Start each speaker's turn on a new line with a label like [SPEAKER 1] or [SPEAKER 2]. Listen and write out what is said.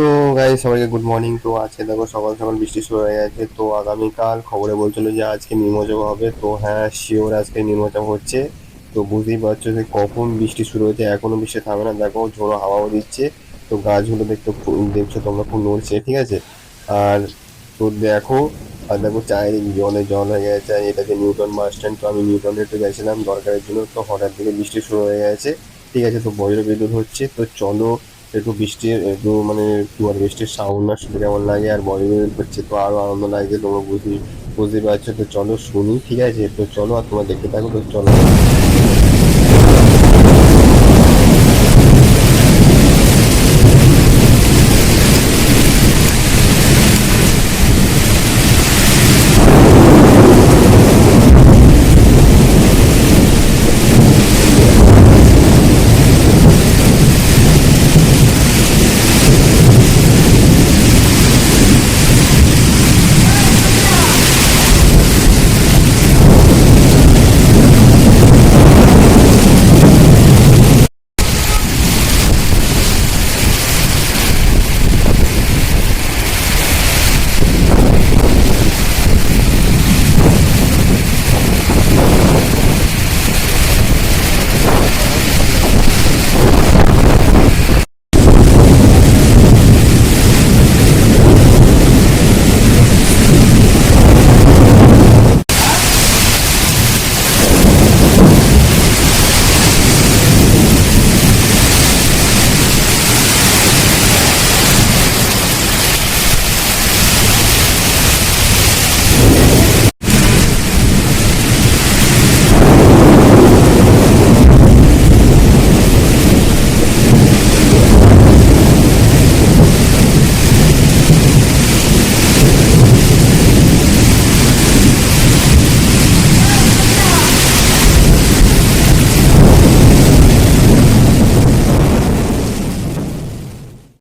[SPEAKER 1] তো গাই সবাইকে good morning তো আজকে দেখো সকাল সকাল বৃষ্টি শুরু হয়ে গেছে। তো আগামীকাল খবরে বলছিল যে আজকে নির্মোচক হবে। তো হ্যাঁ শিওর আজকে নির্মোচক হচ্ছে। তো বুঝতেই পারছ যে কখন বৃষ্টি শুরু হয়েছে, এখনও বৃষ্টি থামে না। দেখো ঝোড়ো হাওয়াও দিচ্ছে। তো গাছগুলো দেখতে দেখছ তোমরা খুব নড়ছে, ঠিক আছে? আর তো দেখো, আর দেখো চারিদিক জলে জল হয়ে গেছে। আর এটা যে নিউটন বাস স্ট্যান্ড, তো আমি নিউটনে একটু গেছিলাম দরকারের জন্য। তো হঠাৎ থেকে বৃষ্টি শুরু হয়ে গেছে। ঠিক আছে, তো বজ্র বিদ্যুৎ হচ্ছে। তো চলো একটু বৃষ্টির একটু মানে বলে বৃষ্টির সাউন্ড না কেমন লাগে, আর বলিউড হচ্ছে তো আরও আনন্দ লাগছে তোমরা বুঝি বুঝতে পারছ। তো চলো শুনি, ঠিক আছে? তো চলো আর তোমরা দেখতে থাকো, তো চলো।